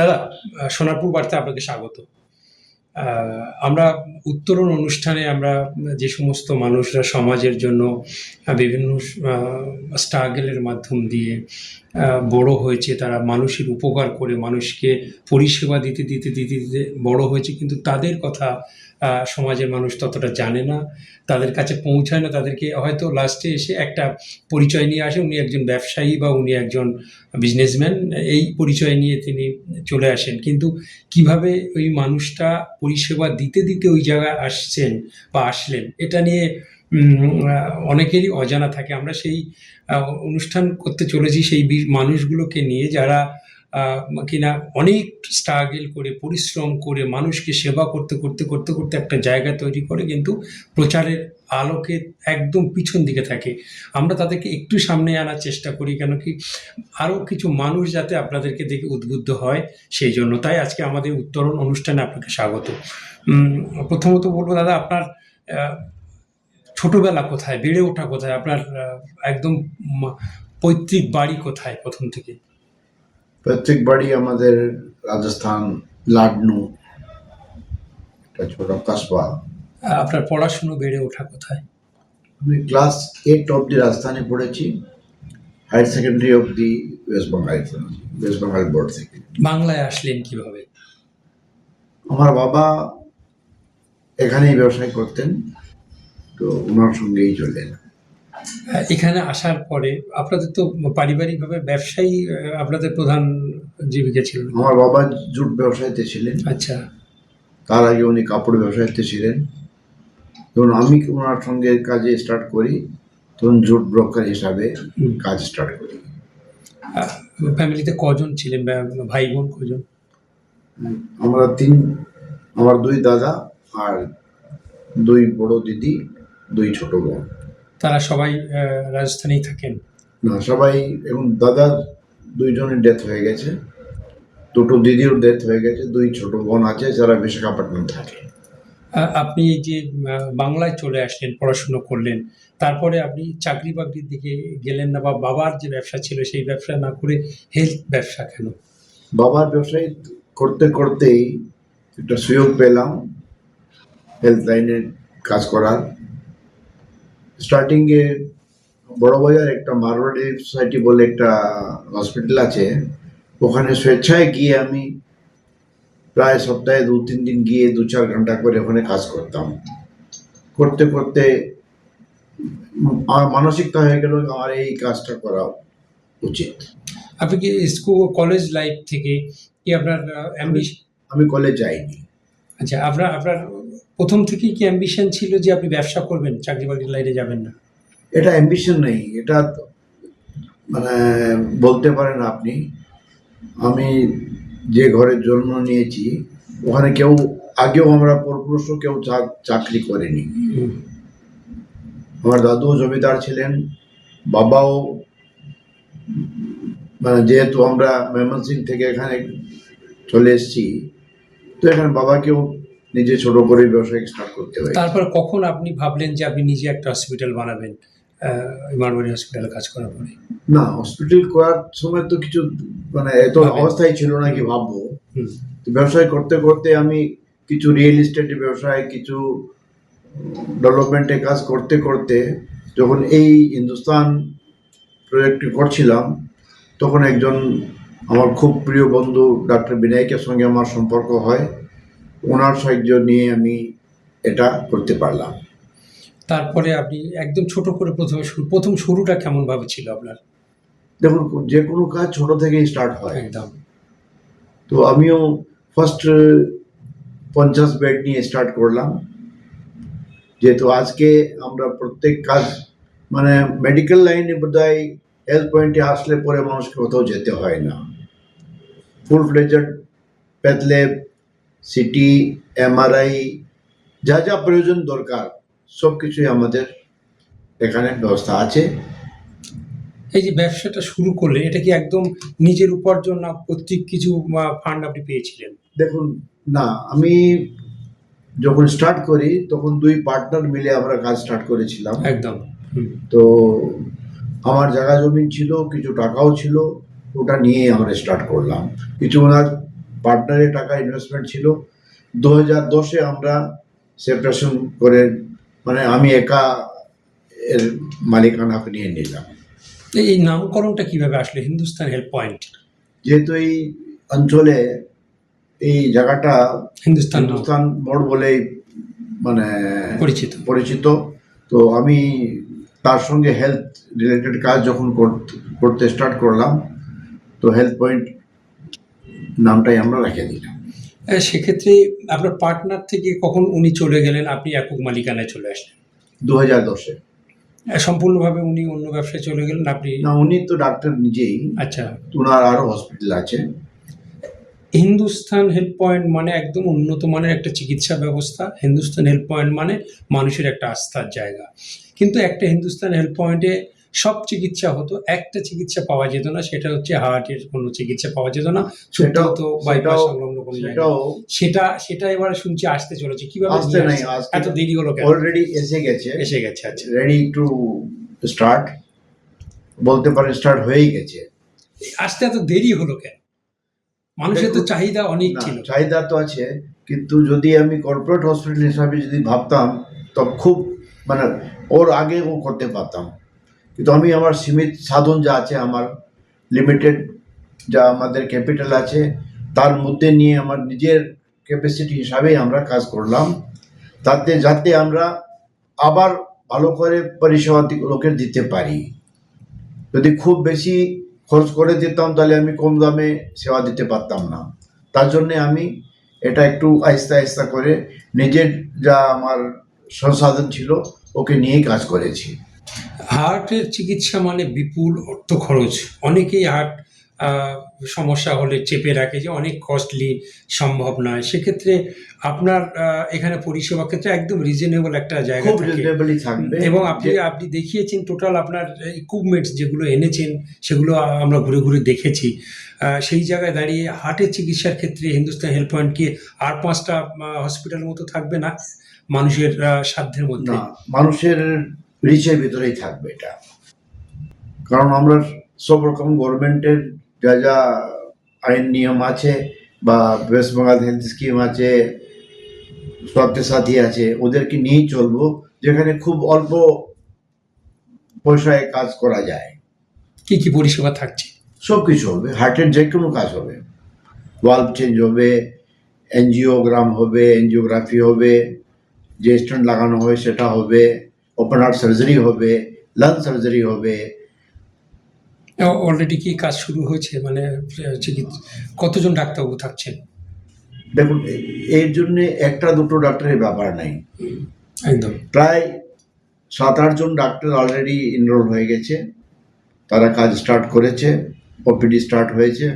দাদা সোনারপুর বার্তা আপনাকে স্বাগত। আমরা উত্তরণ অনুষ্ঠানে আমরা যে সমস্ত মানুষরা সমাজের জন্য বিভিন্ন স্ট্রাগলের মাধ্যম দিয়ে বড় হয়েছে, তারা মানুষের উপকার করে, মানুষকে পরিষেবা দিতে দিতে দিতে দিতে বড় হয়েছে, কিন্তু তাদের কথা সমাজের মানুষ ততটা জানে না, তাদের কাছে পৌঁছায় না, তাদেরকে হয়তো লাস্টে এসে একটা পরিচয় নিয়ে আসে, উনি একজন ব্যবসায়ী বা উনি একজন বিজনেসম্যান এই পরিচয় নিয়ে তিনি চলে আসেন। কিন্তু কীভাবে ওই মানুষটা পরিষেবা দিতে দিতে ওই জায়গায় আসছেন বা আসলেন, এটা নিয়ে অনেকেরই অজানা থাকে। আমরা সেই অনুষ্ঠান করতে চলেছি, সেই মানুষগুলোকে নিয়ে যারা কিনা অনেক স্ট্রাগল করে, পরিশ্রম করে, মানুষকে সেবা করতে করতে করতে করতে একটা জায়গা তৈরি করে, কিন্তু প্রচারের আলোকে একদম পিছন দিকে থাকে। আমরা তাদেরকে একটু সামনে আনার চেষ্টা করি, কেন কি আরও কিছু মানুষ যাতে আপনাদেরকে দেখে উদ্বুদ্ধ হয়, সেই জন্য। তাই আজকে আমাদের উত্তরণ অনুষ্ঠানে আপনাকে স্বাগত। প্রথমত বলব, দাদা, আপনার ছোটবেলা কোথায়, বেড়ে ওঠা কোথায়, আপনার একদম পৈতৃক বাড়ি কোথায় প্রথম থেকে? প্রত্যেক বাড়ি আমাদের রাজস্থান লাডনু একটা ছোট কাসবা। আপনার পড়াশুনো বেড়ে ওঠা কোথায়? আমি ক্লাস এইট অবধি রাজস্থানে পড়েছি হায়ার সেকেন্ডারি অবধি West Bengal West Bengal board থেকে। বাংলায় আসলেন কীভাবে? আমার বাবা এখানেই ব্যবসায় করতেন তো ওনার সঙ্গেই চলে এলাম। এখানে আসার পরে আপনাদের তো পারিবারিকভাবে ব্যবসায়ী আপনাদের প্রধান জীবিকা ছিল আমার বাবা জুট ব্যবসায়ীতে ছিলেন। আচ্ছা। তার আগে উনি কাপড় ব্যবসায়ীতে ছিলেন। ধরুন আমি ওনার সঙ্গে কাজে স্টার্ট করি তখন জুট ব্রোকার হিসাবে কাজ স্টার্ট করি। ফ্যামিলিতে কজন ছিলেন? ভাই বোন কজন? আমরা তিন আমার দুই দাদা আর দুই বড় দিদি দুই ছোট বোন। তারা সবাই রাজস্থানেই থাকেন। না সবাই এবং দাদার দুইজনের ডেথ হয়ে গেছে। দুটো দিদির ডেথ হয়ে গেছে দুই ছোট বোন আছে যারা বিশাখাপট্টনম থাকে। আপনি এই যে বাংলায় চলে আসলেন পড়াশুনো করলেন তারপরে আপনি চাকরি বাকরির দিকে গেলেন না বা বাবার যে ব্যবসা ছিল সেই ব্যবসা না করে হেলথ ব্যবসা কেন? বাবার ব্যবসায় করতে করতেই একটা সুযোগ পেলাম হেলথ লাইনের কাজ করার। স্টার্টিংয়ে বড়বাজার একটা মারওয়াড়ি সোসাইটি বলে একটা হসপিটাল আছে। ওখানে স্বেচ্ছায় গিয়ে আমি প্রায় সপ্তাহে দু তিন দিন গিয়ে দু চার ঘণ্টা করে ওখানে কাজ করতাম। করতে করতে আমার মানসিকতা হয়ে গেল আমার এই কাজটা করা উচিত। আপনি কি স্কুল কলেজ লাইফ থেকে কি আপনার আমি কলেজ যাইনি। আচ্ছা আপনার আপনার প্রথম থেকেই কি অ্যাম্বিশন ছিল যে আপনি ব্যবসা করবেন চাকরি বাকরির লাইনে যাবেন না? এটা অ্যাম্বিশন নেই। এটা মানে বলতে পারেন আপনি আমি যে ঘরে জন্ম নিয়েছি ওখানে কেউ আগেও আমরা পরপুরুষও কেউ চাকরি করেনি। আমার দাদুও জমিদার ছিলেন বাবাও মানে যেহেতু আমরা ময়মনসিং থেকে এখানে চলে এসেছি তো এখানে বাবাকেও নিজে ছোট করে ব্যবসায়িক স্টার্ট করতে হয়। তারপর কখন আপনি ভাবলেন যে আপনি নিজে একটা হসপিটাল বানাবেন? মারবাড়ি হসপিটালে কাজ করার পরে? না হসপিটাল করার সময় তো কিছু মানে এত অবস্থায় ছিল না কি ভাববো। ব্যবসায় করতে করতে আমি কিছু রিয়েল এস্টেটের ব্যবসায় কিছু ডেভেলপমেন্টে কাজ করতে করতে যখন এই হিন্দুস্তান প্রজেক্টটি করছিলাম তখন একজন আমার খুব প্রিয় বন্ধু ডাক্তার বিনায়কের সঙ্গে আমার সম্পর্ক হয়। ওনার সাহায্য নিয়ে আমি এটা করতে পারলাম। তারপরে আপনি একদম ছোট করে প্রথমে শুরু প্রথম শুরুটা কেমন ভাবে ছিল আপনার? দেখুন যে কোনো কাজ ছোট থেকেই স্টার্ট হয়। একদম। তো আমিও ফার্স্ট পঞ্চাশ বেড নিয়ে স্টার্ট করলাম। যেহেতু আজকে আমরা প্রত্যেক কাজ মানে মেডিকেল লাইনে বোধহয় হেলথ পয়েন্টে আসলে পরে মানুষকে কোথাও যেতে হয় না। Full fledged pathlab CT MRI যা যা প্রয়োজন দরকার সব কিছুই আমাদের এখানে ব্যবস্থা আছে। এই যে ব্যবসাটা শুরু করলে এটা কি একদম নিজের উপার্জন না প্রত্যেক কিছু ফান্ড আপনি পেয়েছিলেন? দেখুন না আমি যখন স্টার্ট করি তখন দুই পার্টনার মিলে আমরা কাজ স্টার্ট করেছিলাম। একদম। তো আমার জায়গা জমিন ছিল কিছু টাকাও ছিল ওটা নিয়ে আমরা স্টার্ট করলাম। কিছু ওনার পার্টনারের টাকা ইনভেস্টমেন্ট ছিল। দু হাজার দশে আমরা সেপারেশন করে মানে আমি একা এর মালিকানা নিয়ে নিলাম। এই নামকরণটা কীভাবে আসলে? Hindustan help point. যেহেতু এই অঞ্চলে এই জায়গাটা হিন্দুস্তান হিন্দুস্তান মোড় বলেই মানে পরিচিত। পরিচিত। তো আমি তার সঙ্গে হেলথ রিলেটেড কাজ যখন করতে স্টার্ট করলাম তো হেলথ পয়েন্ট নামটাই আমরা রেখে দিলাম। সেক্ষেত্রে আপনার পার্টনার থেকে কখন উনি চলে গেলেন? আপনি একক মালিকানায় চলে আসলেন? দু হাজার দশে সম্পূর্ণভাবে উনি অন্য ব্যবসায় চলে গেলেন? আপনি না উনি তো ডাক্তার নিজেই। আচ্ছা। ওনার আরও হসপিটাল আছে। হিন্দুস্তান হেল্প পয়েন্ট মানে একদম উন্নত মানের একটা চিকিৎসা ব্যবস্থা। হিন্দুস্তান হেল্প পয়েন্ট মানে মানুষের একটা আস্থার জায়গা। কিন্তু একটা হিন্দুস্তান হেল্প পয়েন্টে সব চিকিৎসা হতো একটা চিকিৎসা পাওয়া যেত না সেটা হচ্ছে হার্টের কোনো চিকিৎসা পাওয়া যেত না হতো বাইপাস সংলগ্ন কোনো সেটা সেটা এবারে শুনছি আসতে চলেছে কীভাবে আসতে নাই, এত দেরি হলো কেন? অলরেডি এসে গেছে। এসে গেছে আচ্ছা। রেডি টু স্টার্ট বলতে পারেন স্টার্ট হয়েই গেছে। আসতে এত দেরি হলো কেন? মানুষের তো চাহিদা অনেক ছিল। চাহিদা তো আছে কিন্তু যদি আমি কর্পোরেট হসপিটাল হিসাবে যদি ভাবতাম তো খুব মানে ওর আগে ও করতে পারতাম। কিন্তু আমি আমার সীমিত সাধন যা আছে, আমার লিমিটেড যা আমাদের ক্যাপিটাল আছে, তার মধ্যে নিয়ে আমার নিজের ক্যাপাসিটি হিসাবেই আমরা কাজ করলাম। তাতে, যাতে আমরা আবার ভালো করে পরিষেবা লোকের দিতে পারি। যদি খুব বেশি খরচ করে দিতাম, তাহলে আমি কম দামে সেবা দিতে পারতাম না। তার জন্যে আমি এটা একটু আস্তে আস্তে করে নিজের যা আমার সংসাধন ছিল, ওকে নিয়েই কাজ করেছি। হার্টের চিকিৎসা মানে বিপুল অর্থ খরচ। অনেকেই হার্ট সমস্যা হলে চেপে রাখে যে অনেক কস্টলি সম্ভব নয়। সেক্ষেত্রে আপনার এখানে পরিষেবা ক্ষেত্রে একদম রিজনেবল একটা জায়গা থাকবে। এবং আপনি আপনি দেখিয়েছেন টোটাল আপনার ইকুইপমেন্টস যেগুলো এনেছেন সেগুলো আমরা ঘুরে ঘুরে দেখেছি। সেই জায়গায় দাঁড়িয়ে হার্টের চিকিৎসার ক্ষেত্রে হিন্দুস্তান হেল্প পয়েন্ট কি আর পাঁচটা হসপিটাল মতো থাকবে না? মানুষের সাধ্যের মধ্যে? মানুষের রিচের ভিতরেই থাকবে এটা। কারণ আমরা সব রকম গভর্নমেন্টের যা যা আইন নিয়ম আছে বা ওয়েস্ট বেঙ্গল হেলথ স্কিম আছে স্বাস্থ্য সাথী আছে ওদেরকে নিয়েই চলবো যেখানে খুব অল্প পয়সায় কাজ করা যায়। কি কি পরিষেবা থাকছে? সব কিছু হবে হার্টের যে কোনো কাজ হবে। ওয়াল্ভ চেঞ্জ হবে এনজিওগ্রাম হবে এনজিওগ্রাফি হবে যে স্ট্যান্ড লাগানো হয় সেটা হবে। ওপেন হার্ট সার্জারি হবে লাং সার্জারি হবে। অলরেডি কি কাজ শুরু হয়েছে? মানে কতজন ডাক্তারবাবু থাকছেন? দেখুন এর জন্য একটা দুটো ডাক্তারের ব্যাপার নাই। একদম। প্রায় সাত আটজন ডাক্তার অলরেডি এনরোল হয়ে গেছে। তারা কাজ স্টার্ট করেছে ওপিডি স্টার্ট হয়েছে।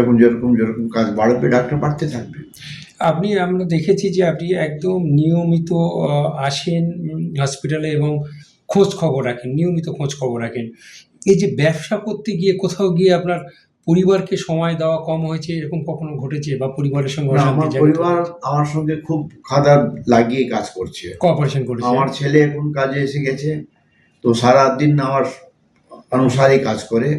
এখন যেরকম যেরকম কাজ বাড়বে ডাক্তার বাড়তে থাকবে। আপনি আমরা দেখেছি যে আপনি একদম নিয়মিত আসেন হসপিটালে এবং খোঁজ খবর রাখেন নিয়মিত খোঁজ খবর রাখেন। এই যে ব্যবসা করতে গিয়ে কোথাও গিয়ে আপনার পরিবারকে সময় দেওয়া কম হয়েছে এরকম কখনো ঘটেছে বা পরিবারের সঙ্গে আমার পরিবার আমার সঙ্গে খুব খাদা লাগিয়ে কাজ করছে। কোঅপারেশন করেছে। আমার ছেলে এখন কাজে এসে গেছে তো সারা দিন আমার অনুসারে কাজ করে।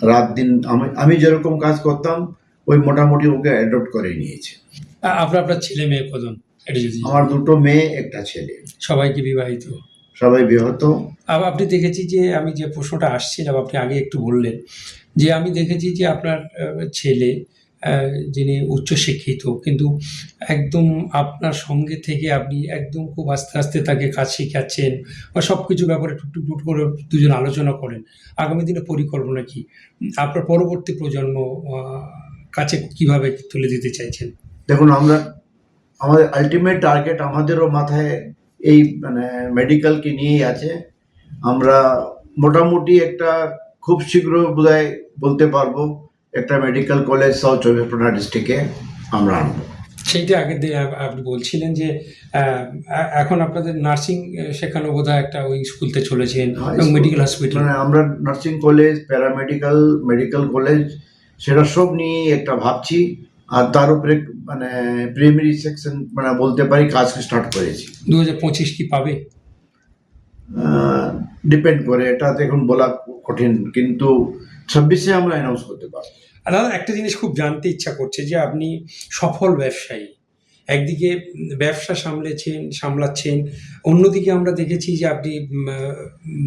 রাত দিন আমি আমি যেরকম কাজ করতাম ওই মোটামুটি ওকে অ্যাডপ্ট করে নিয়েছে। আপনার আপনার ছেলে মেয়ে কজন? এটা যদি আমার দুটো মেয়ে একটা ছেলে। সবাইকে বিবাহিত? সবাই বিহত আবার আপনি দেখেছি যে আমি যে প্রশ্নটা আসছিলাম আপনি আগে একটু বললেন যে আমি দেখেছি যে আপনার ছেলে যিনি উচ্চশিক্ষিত কিন্তু একদম আপনার সঙ্গে থেকে আপনি একদম খুব আস্তে আস্তে তাকে কাজ শেখাচ্ছেন বা সব কিছু ব্যাপারে টুকটুক টুক করে দুজন আলোচনা করেন। আগামী দিনে পরিকল্পনা কি? আপনার পরবর্তী প্রজন্ম কাছে কীভাবে তুলে দিতে চাইছেন? দেখুন আমরা আমাদের আলটিমেট টার্গেট আমাদেরও মাথায় এই মানে মেডিকেলকে নিয়েই আছে। আমরা মোটামুটি একটা খুব শীঘ্র বোধহয় বলতে পারব একটা মেডিকেল কলেজ সাউথ চব্বিশ পরগনা ডিস্ট্রিক্টে আমরা আনব। সেইটা আগের দিন আপনি বলছিলেন যে এখন আপনাদের নার্সিং শেখানো বোধহয় একটা ওই স্কুলতে চলেছেন হ্যাঁ, এবং মেডিকেল হসপিটাল মানে আমরা nursing college paramedical medical college সেটা সব নিয়ে একটা ভাবছি আর তার উপরে মানে প্রাইমারি সেকশন মানে বলতে পারি কাজ স্টার্ট করেছি। দু হাজার পঁচিশ কি পাবে? ডিপেন্ড করে এটা এখন বলা কঠিন কিন্তু ছাব্বিশে আমরা অ্যানাউন্স করতে পারব। আর দাদা একটা জিনিস খুব জানতে ইচ্ছা করছে যে আপনি সফল ব্যবসায়ী। একদিকে ব্যবসা সামলেছেন সামলাচ্ছেন অন্যদিকে আমরা দেখেছি যে আপনি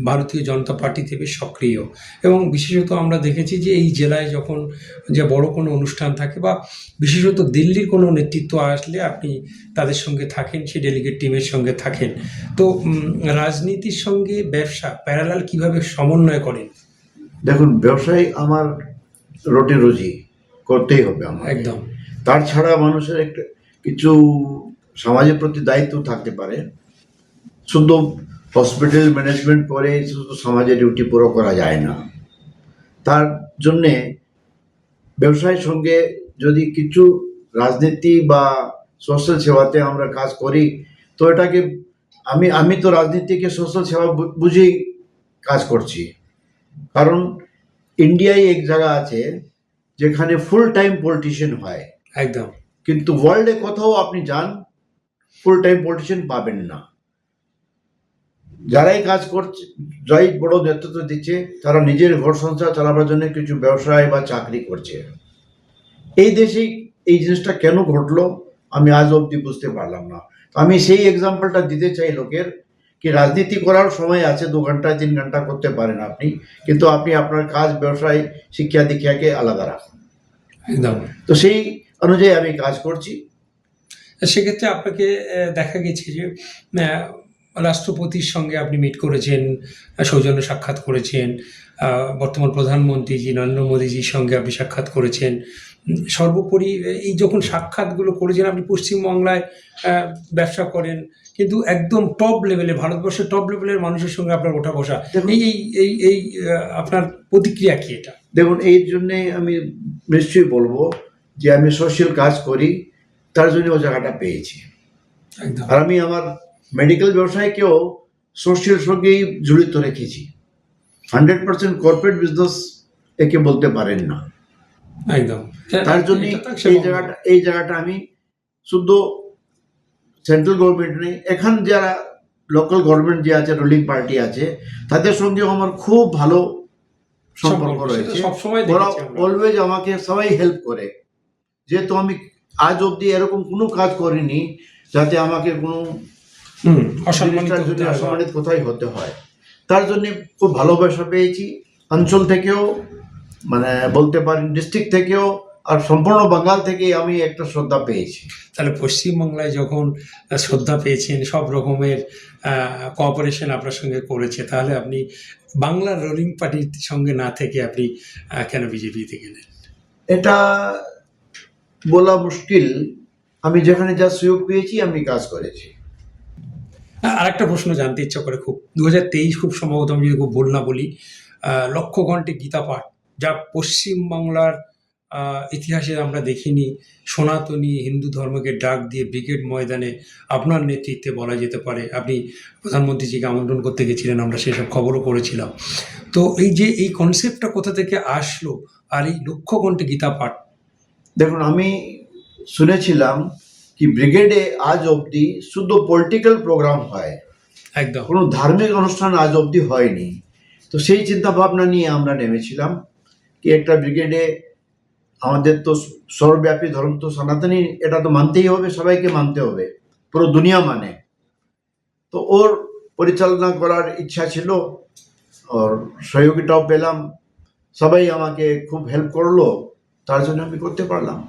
ভারতীয় জনতা পার্টিতে বেশ সক্রিয়। এবং বিশেষত আমরা দেখেছি যে এই জেলায় যখন যে বড় কোনো অনুষ্ঠান থাকে বা বিশেষত দিল্লির কোনো নেতৃত্ব আসলে আপনি তাদের সঙ্গে থাকেন সেই ডেলিগেট টিমের সঙ্গে থাকেন। তো রাজনীতির সঙ্গে ব্যবসা প্যারালাল কীভাবে সমন্বয় করেন? দেখুন ব্যবসায় আমার রুটি রুজি করতেই হবে আমার একদম। তার ছাড়া মানুষের একটা কিছু সমাজের প্রতি দায়িত্ব থাকতে পারে। শুধু হসপিটাল ম্যানেজমেন্ট করে শুধু সমাজের ডিউটি পুরো করা যায় না। তার জন্যে ব্যবসায়ের সঙ্গে যদি কিছু রাজনীতি বা সোশ্যাল সেবাতে আমরা কাজ করি, তো এটাকে আমি আমি তো রাজনীতিকে সোশ্যাল সেবা বুঝেই কাজ করছি। কারণ ইন্ডিয়ায় এক জায়গা আছে যেখানে ফুল টাইম পলিটিশিয়ান হয়। একদম। কিন্তু ওয়ার্ল্ডে কোথাও আপনি যান ফুল টাইম পলিটিশিয়ান পাবেন না। যারাই কাজ করছে যাই বড় নেতৃত্ব দিচ্ছে তারা নিজের ঘর সংসার চালাবার জন্য কিছু ব্যবসায় বা চাকরি করছে। এই দেশে এই জিনিসটা কেন ঘটলো আমি আজ অবধি বুঝতে পারলাম না। তো আমি সেই এক্সাম্পলটা দিতে চাই লোকের কি রাজনীতি করার সময় আছে দু ঘণ্টা তিন ঘণ্টা করতে পারেন আপনি কিন্তু আপনি আপনার কাজ ব্যবসায় শিক্ষা দীক্ষাকে আলাদা রাখুন। একদম। তো সেই অনুযায়ী আমি কাজ করছি। সেক্ষেত্রে আপনাকে দেখা গেছে যে রাষ্ট্রপতির সঙ্গে আপনি মিট করেছেন সৌজন্য সাক্ষাৎ করেছেন বর্তমান প্রধানমন্ত্রীজি নরেন্দ্র মোদীজির সঙ্গে আপনি সাক্ষাৎ করেছেন। সর্বোপরি এই যখন সাক্ষাৎগুলো করেছেন আপনি পশ্চিমবাংলায় ব্যবসা করেন কিন্তু একদম টপ লেভেলে ভারতবর্ষের টপ লেভেলের মানুষের সঙ্গে আপনার ওঠা বসা এই এই এই আপনার প্রতিক্রিয়া কি এটা? দেখুন এই জন্যে আমি নিশ্চয়ই বলব যে আমি সোশ্যাল কাজ করি তার জন্য ও জায়গাটা পেয়েছি। আর আমি আমার মেডিকেল ব্যবসায়কেও সোশ্যাল সঙ্গেই জড়িত রেখেছি। হান্ড্রেড পার্সেন্ট কর্পোরেট বিজনেস একে বলতে পারেন না। একদম। তার জন্য এই জায়গাটা এই জায়গাটা আমি শুধু সেন্ট্রাল গভর্নমেন্ট নেই। এখান যারা লোকাল গভর্নমেন্ট যে আছে রুলিং পার্টি আছে তাদের সঙ্গেও আমার খুব ভালো সম্পর্ক রয়েছে। ওরা অলওয়েজ আমাকে সবাই হেল্প করে। যেহেতু আমি আজ অবধি এরকম কোনো কাজ করিনি যাতে আমাকে কোনো অসম্মানিত কোথায় হতে হয়। তার জন্য খুব ভালোবাসা পেয়েছি। অঞ্চল থেকেও মানে বলতে পারেন ডিস্ট্রিক্ট থেকেও আর সম্পূর্ণ বাঙাল থেকেই আমি একটা শ্রদ্ধা পেয়েছি। তাহলে পশ্চিমবাংলায় যখন শ্রদ্ধা পেয়েছেন সব রকমের কোঅপারেশন আপনার সঙ্গে করেছে তাহলে আপনি বাংলার রোলিং পার্টির সঙ্গে না থেকে আপনি কেন বিজেপিতে গেলেন? এটা বলা মুশকিল, আমি যেখানে যা সুযোগ পেয়েছি, আমি কাজ করেছি। আর একটা প্রশ্ন জানতে ইচ্ছা করে খুব। দু হাজার তেইশ খুব সম্ভবত আমি যদি খুব ভুল না বলি লক্ষ ঘন্টে গীতা পাঠ, যা পশ্চিমবাংলার ইতিহাসে আমরা দেখিনি, সনাতনী হিন্দু ধর্মকে ডাক দিয়ে ব্রিগেড ময়দানে আপনার নেতৃত্বে বলা যেতে পারে। আপনি প্রধানমন্ত্রীজিকে আমন্ত্রণ করতে গেছিলেন, আমরা সেসব খবরও করেছিলাম তো এই যে এই কনসেপ্টটা কোথা থেকে আসলো, আর এই লক্ষ ঘন্টে গীতা পাঠ দেখুন আমি শুনেছিলাম কি ব্রিগেডে আজ অবধি শুধু পলিটিক্যাল প্রোগ্রাম হয়। একদম। কোনো ধার্মিক অনুষ্ঠান আজ অবধি হয়নি। তো সেই চিন্তা ভাবনা নিয়ে আমরা নেমেছিলাম কি একটা ব্রিগেডে আমাদের তো সর্বব্যাপী ধর্ম তো সনাতনী এটা তো মানতেই হবে সবাইকে মানতে হবে। পুরো দুনিয়া মানে। তো ওর পরিচালনা করার ইচ্ছা ছিল ওর সহযোগিতাও পেলাম। সবাই আমাকে খুব হেল্প করল। তার জন্য আমি করতে পারলাম।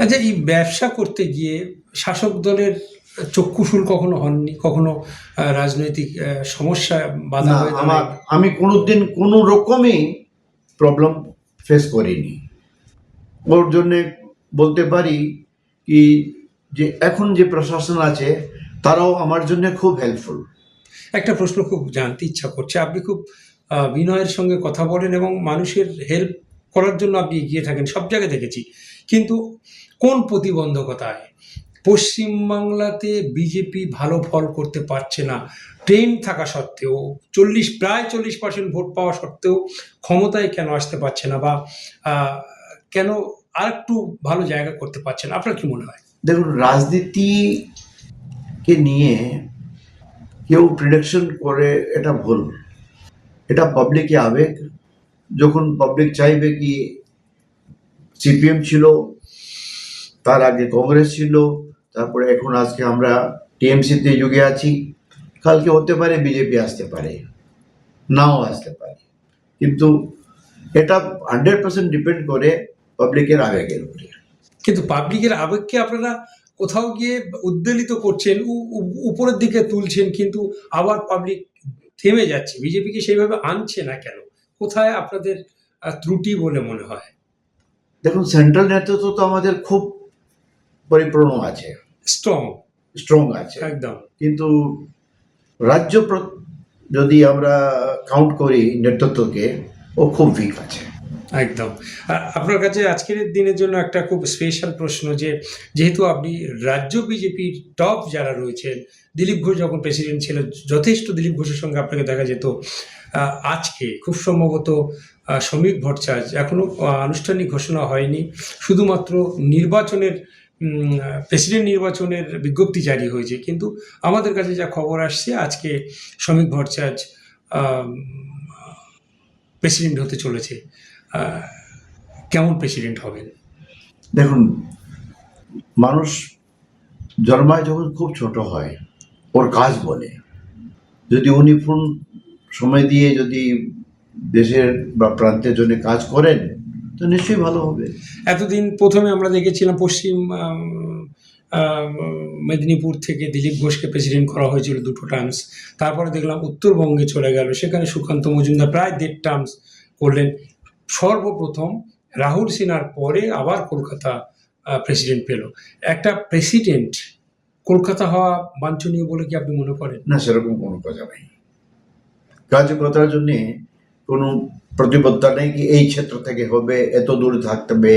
আচ্ছা এই ব্যবসা করতে গিয়ে শাসক দলের চক্ষুশুল কখনো হননি? কখনো রাজনৈতিক সমস্যা বাধা আমার আমি কোনোদিন কোনো রকমই প্রবলেম ফেস করিনি। ওর জন্যে বলতে পারি কি যে এখন যে প্রশাসন আছে তারাও আমার জন্য খুব হেল্পফুল একটা প্রশ্ন খুব জানতে ইচ্ছা করছে। আপনি খুব বিনয়ের সঙ্গে কথা বলেন এবং মানুষের হেল্প করার জন্য আপনি এগিয়ে থাকেন, সব জায়গায় দেখেছি। কিন্তু কোন প্রতিবন্ধকতায়? পশ্চিমবাংলাতে বিজেপি ভালো ফল করতে পারছে না। ট্রেন থাকা সত্ত্বেও, চল্লিশ, প্রায় চল্লিশ পার্সেন্ট ভোট পাওয়া সত্ত্বেও ক্ষমতায় কেন আসতে পারছে না বা কেন আর একটু ভালো জায়গা করতে পারছে না? আপনার কি মনে হয়? দেখুন, রাজনীতিকে নিয়ে কেউ প্রিডিকশন করে এটা ভুল। এটা পাবলিকে আবেগ যখন পাবলিক চাইবে কি সিপিএম ছিল, তার আগে কংগ্রেস ছিল, তারপরে এখন আজকে আমরা টিএমসিতে যুগে আছি। কালকে হতে পারে বিজেপি আসতে পারে, নাও আসতে পারে। কিন্তু এটা হান্ড্রেড পার্সেন্ট ডিপেন্ড করে পাবলিকের আবেগের উপরে। কিন্তু পাবলিকের আবেগকে আপনারা কোথাও গিয়ে উদ্বেলিত করছেন উপরের দিকে তুলছেন, কিন্তু আবার পাবলিক থেমে যাচ্ছে। বিজেপিকে সেইভাবে আনছে না কেন? কোথায় আপনাদের ত্রুটি বলে মনে হয়? দেখুন সেন্ট্রাল নেতৃত্ব তো আমাদের খুব পরিপূর্ণ আছে। স্ট্রং স্ট্রং আছে। একদম। কিন্তু রাজ্য যদি আমরা কাউন্ট করি নেতৃত্বকে ও খুব উইক আছে। একদম। আপনার কাছে আজকের দিনের জন্য একটা খুব স্পেশাল প্রশ্ন যে যেহেতু আপনি রাজ্য বিজেপির টপ যারা রয়েছেন দিলীপ ঘোষ যখন প্রেসিডেন্ট ছিল যথেষ্ট দিলীপ ঘোষের সঙ্গে আপনাকে দেখা যেত। আজকে খুব সম্ভবত শ্রমিক ভট্টাচার্য এখনও আহ, আনুষ্ঠানিক ঘোষণা হয়নি। শুধুমাত্র নির্বাচনের প্রেসিডেন্ট নির্বাচনের বিজ্ঞপ্তি জারি হয়েছে। কিন্তু আমাদের কাছে যা খবর আসছে আজকে শ্রমিক ভট্টাচার্য প্রেসিডেন্ট হতে চলেছে। কেমন প্রেসিডেন্ট হবেন? দেখুন মানুষ জন্মায় যখন খুব ছোট হয় ওর কাজ বলে। যদি উনি পূর্ণ সময় দিয়ে যদি দেশের বা প্রান্তের জন্য কাজ করেন তো নিশ্চয়ই ভালো হবে। এতদিন প্রথমে আমরা দেখেছিলাম পশ্চিম মেদিনীপুর থেকে দিলীপ ঘোষকে প্রেসিডেন্ট করা হয়েছিল দুটো টার্মস তারপরে দেখলাম উত্তরবঙ্গে চলে গেল সেখানে সুকান্ত মজুমদার প্রায় দেড় টার্মস করলেন। সর্বপ্রথম রাহুল সিনহার পরে আবার কলকাতা প্রেসিডেন্ট পেল। একটা প্রেসিডেন্ট কলকাতা হওয়া বাঞ্ছনীয় বলে কি আপনি মনে করেন? না সেরকম কোনো কথা নেই। কার্যকর্তার জন্য কোনো প্রতিবদ্ধতা নেই কি এই ক্ষেত্র থেকে হবে এত দূরে থাকতে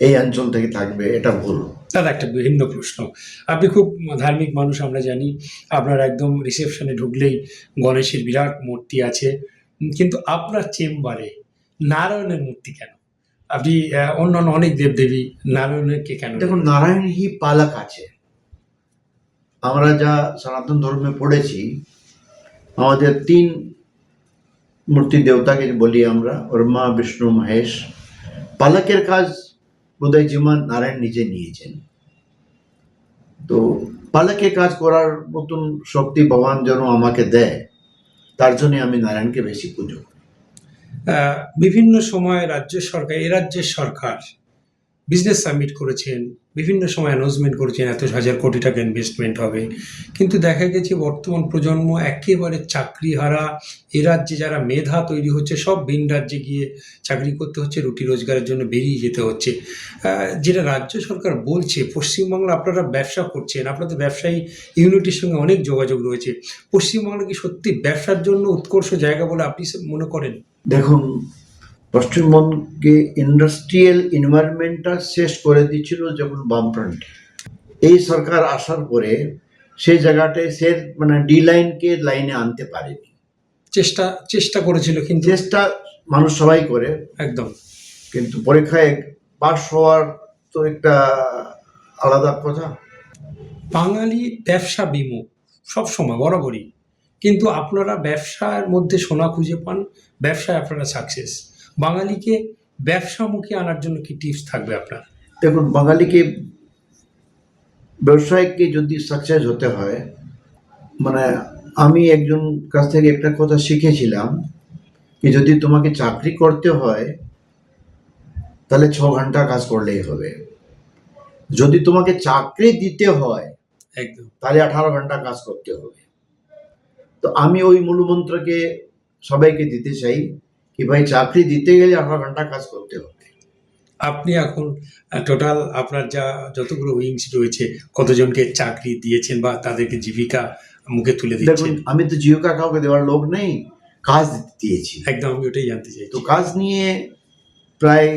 এই অঞ্চল থেকে থাকবে এটা ভুল। দাদা একটা ভিন্ন প্রশ্ন। আপনি খুব ধার্মিক মানুষ আমরা জানি আপনার একদম রিসেপশনে ঢুকলেই গণেশের বিরাট মূর্তি আছে। কিন্তু আপনার চেম্বারে নারায়ণের মূর্তি কেন? আপনি অন্যান্য অনেক দেবদেবী নারায়ণেরকে কেন দেখুন, নারায়ণ হি পালক আছে। আমরা যা সনাতন ধর্মে পড়েছি, আমাদের তিন মূর্তি দেবতাকে বলি আমরা ব্রহ্মা বিষ্ণু, মহেশ। পালকের কাজ বোধহয় জীবন নারায়ণ নিজে নিয়েছেন। তো পালকের কাজ করার মতন শক্তি ভগবান যেন আমাকে দেয়, তার জন্য আমি নারায়ণকে বেশি পুজো করি। বিভিন্ন সময় রাজ্য সরকার এ রাজ্যের সরকার বিজনেস সাবমিট করেছেন, বিভিন্ন সময় অ্যানাউন্সমেন্ট করেছেন, এত হাজার কোটি টাকা ইনভেস্টমেন্ট হবে। কিন্তু দেখা গেছে বর্তমান প্রজন্ম একেবারে চাকরিহারা, এ রাজ্যে যারা মেধা তৈরি হচ্ছে, সব ভিন রাজ্যে গিয়ে চাকরি করতে হচ্ছে, রুটি রোজগারের জন্য বেরিয়ে যেতে হচ্ছে। যেটা রাজ্য সরকার বলছে, পশ্চিমবাংলা আপনারা ব্যবসা করছেন, আপনাদের ব্যবসায়ী ইউনিটির সঙ্গে অনেক যোগাযোগ রয়েছে। পশ্চিমবাংলা কি সত্যি ব্যবসার জন্য উৎকর্ষ জায়গা বলে আপনি মনে করেন? দেখুন পশ্চিমবঙ্গে ইন্ডাস্ট্রিয়াল এনভায়রনমেন্টটা শেষ করে দিচ্ছিল যখন বামফ্রন্ট। এই সরকার আসার পরে সেই জায়গাটায় সে মানে ডি লাইনকে লাইনে আনতে পারেনি। চেষ্টা চেষ্টা করেছিল কিন্তু। চেষ্টা মানুষ সবাই করে। একদম। কিন্তু পরীক্ষায় পাস হওয়ার তো একটা আলাদা কথা। বাঙালি ব্যবসা বিমুখ সবসময় বরাবরই। কিন্তু আপনারা ব্যবসার মধ্যে সোনা খুঁজে পান ব্যবসায় আপনারা সাকসেস বাঙালিকে ব্যবসামুখী আনার জন্য কি টিপস থাকবে আপনার? দেখুন বাঙালিকে ব্যবসায়িককে যদি সাকসেস হতে হয় মানে আমি একজন কাছ থেকে একটা কথা শিখেছিলাম কি যদি তোমাকে চাকরি করতে হয় তাহলে ছ ঘণ্টা কাজ করলেই হবে। যদি তোমাকে চাকরি দিতে হয় একদম। তাহলে আঠারো ঘণ্টা কাজ করতে হবে। তো আমি ওই মূলমন্ত্রকে সবাইকে দিতে চাই কি ভাই চাকরি দিতে গেলে আঠারো ঘণ্টা কাজ করতে হবে। আপনি এখন টোটাল আপনার যা যতগুলো উইংস রয়েছে কতজনকে চাকরি দিয়েছেন বা তাদেরকে জীবিকা মুখে তুলে দিচ্ছেন? আমি তো জীবিকা কাউকে দেওয়ার লোক নেই কাজ দিয়েছি। একদম আমি ওটাই জানতে চাই তো কাজ নিয়ে প্রায়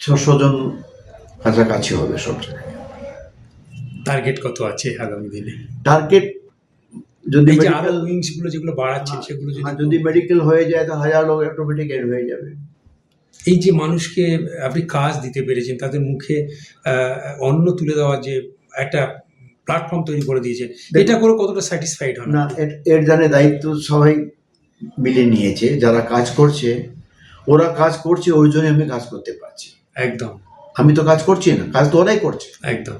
ছশো জন কাছাকাছি হবে সব টার্গেট কত আছে আগামী দিনে? টার্গেট যদি এই যে আরও উইংসগুলো যেগুলো বাড়াচ্ছেন সেগুলো হ্যাঁ, যদি যদি মেডিকেল হয়ে যায় তো হাজার লোক অটোমেটিক এড হয়ে যাবে। এই যে মানুষকে আপনি কাজ দিতে পেরেছেন তাদের মুখে অন্ন তুলে দেওয়ার যে একটা প্ল্যাটফর্ম তৈরি করে দিয়েছেন এটা করে কতটা স্যাটিসফাইড হন? না এর জানে দায়িত্ব সবাই মিলে নিয়েছে যারা কাজ করছে ওরা কাজ করছে ওই জন্য আমি কাজ করতে পারছি। একদম। আমি তো কাজ করছি না কাজ তো ওরাই করছে। একদম।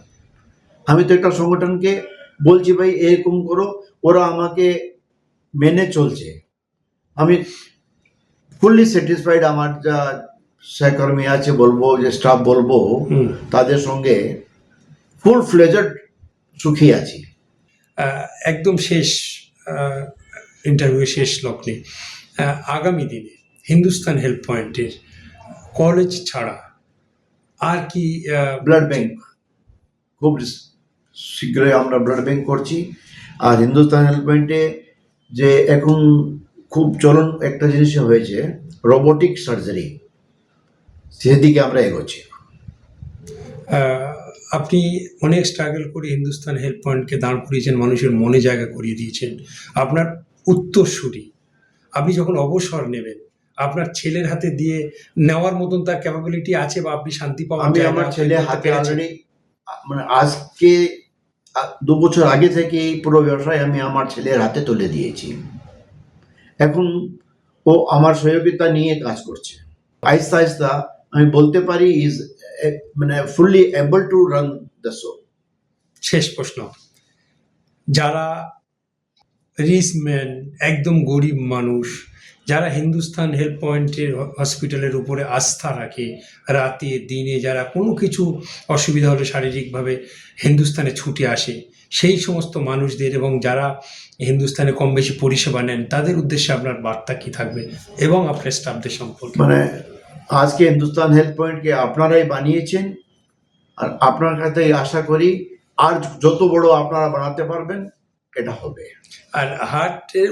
আমি তো একটা সংগঠনকে বলছি ভাই এরকম করো ওরা আমাকে মেনে চলছে। আমি ফুললি স্যাটিসফাইড আমার যা সহকর্মী আছে বলব যে স্টাফ বলব তাদের সঙ্গে ফুল ফ্লেজার্ড সুখী আছি। একদম শেষ ইন্টারভিউ শেষ লগ্নে আগামী দিনে হিন্দুস্তান হেল্প পয়েন্টের কলেজ ছাড়া আর কি ব্লাড ব্যাংক খুব শীঘ্রই আমরা ব্লাড ব্যাংক করছি। আর হিন্দুস্তান হেল্পমেন্টে যে এখন খুব চলন একটা জিনিস হয়েছে রোবোটিক সার্জারি সেদিকে আমরা এগোচ্ছি। আপনি অনেক স্ট্রাগল করে হিন্দুস্তান হেল্প পয়েন্টকে দাঁড় করিয়েছেন মানুষের মনে জায়গা করিয়ে দিয়েছেন। আপনার উত্তরসূরি আপনি যখন অবসর নেবেন আপনার ছেলের হাতে দিয়ে নেওয়ার মতন তার ক্যাপাবিলিটি আছে বা আপনি শান্তি পাওয়ার আমি আমার ছেলে হাতে? অলরেডি মানে আজকে দু বছর আগে থেকে এই পুরো ব্যবসায় আমি আমার ছেলের হাতে তুলে দিয়েছি। এখন ও আমার সহযোগিতা নিয়ে কাজ করছে। আস্তে আস্তে আমি বলতে পারি ইজ মানে fully able to run the show শেষ প্রশ্ন। যারা রিসম্যান একদম গরিব মানুষ যারা হিন্দুস্তান হেল্প পয়েন্টের হসপিটালের উপরে আস্থা রাখে, রাতে, দিনে যারা কোনো কিছু অসুবিধা হলে শারীরিকভাবে হিন্দুস্তানে ছুটে আসে, সেই সমস্ত মানুষদের এবং যারা হিন্দুস্তানে কম বেশি পরিষেবা নেন, তাদের উদ্দেশ্যে আপনার বার্তা কি থাকবে এবং আপনার স্টাফদের সম্পর্কে? মানে আজকে হিন্দুস্তান হেলথ পয়েন্টকে আপনারাই বানিয়েছেন, আর আপনার কাছে আশা করি আর যত বড় আপনারা বানাতে পারবেন এটা হবে। আর হার্টের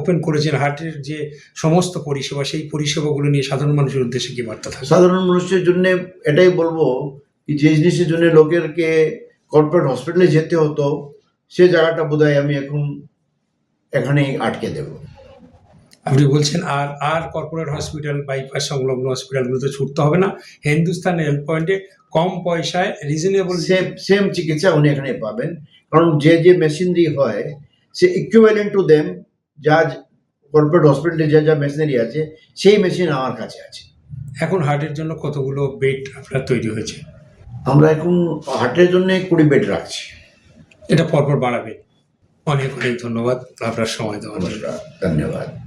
ওপেন করেছেন হার্টের যে সমস্ত পরিষেবা সেই পরিষেবাগুলো নিয়ে সাধারণ মানুষের উদ্দেশ্যে কি বার্তা থাকবে? সাধারণ মানুষের জন্য এটাই বলব যে জিনিসের জন্য লোকেরকে কর্পোরেট হসপিটালে যেতে হতো সে জায়গাটা বোধহয় আমি এখন এখানেই আটকে দেব। আপনি বলছেন আর আর কর্পোরেট হসপিটাল বাইপাস সংলগ্ন হসপিটালগুলোতে ছুটতে হবে না। হিন্দুস্তান হেলথ পয়েন্টে কম পয়সায় রিজনেবল সেম সেম চিকিৎসা উনি এখানে পাবেন। কারণ যে যে মেশিনারি হয় সে ইকুইভ্যালেন্ট টু দেম যা কর্পোরেট হসপিটালে যা যা মেশিনারি আছে সেই মেশিন আমার কাছে আছে। এখন হার্টের জন্য কতগুলো বেড আপনার তৈরি হয়েছে? আমরা এখন হার্টের জন্য কুড়ি বেড রাখছি। এটা পরপর বাড়াবে অনেক অনেক ধন্যবাদ। আপনার সময় দেওয়ার ধন্যবাদ।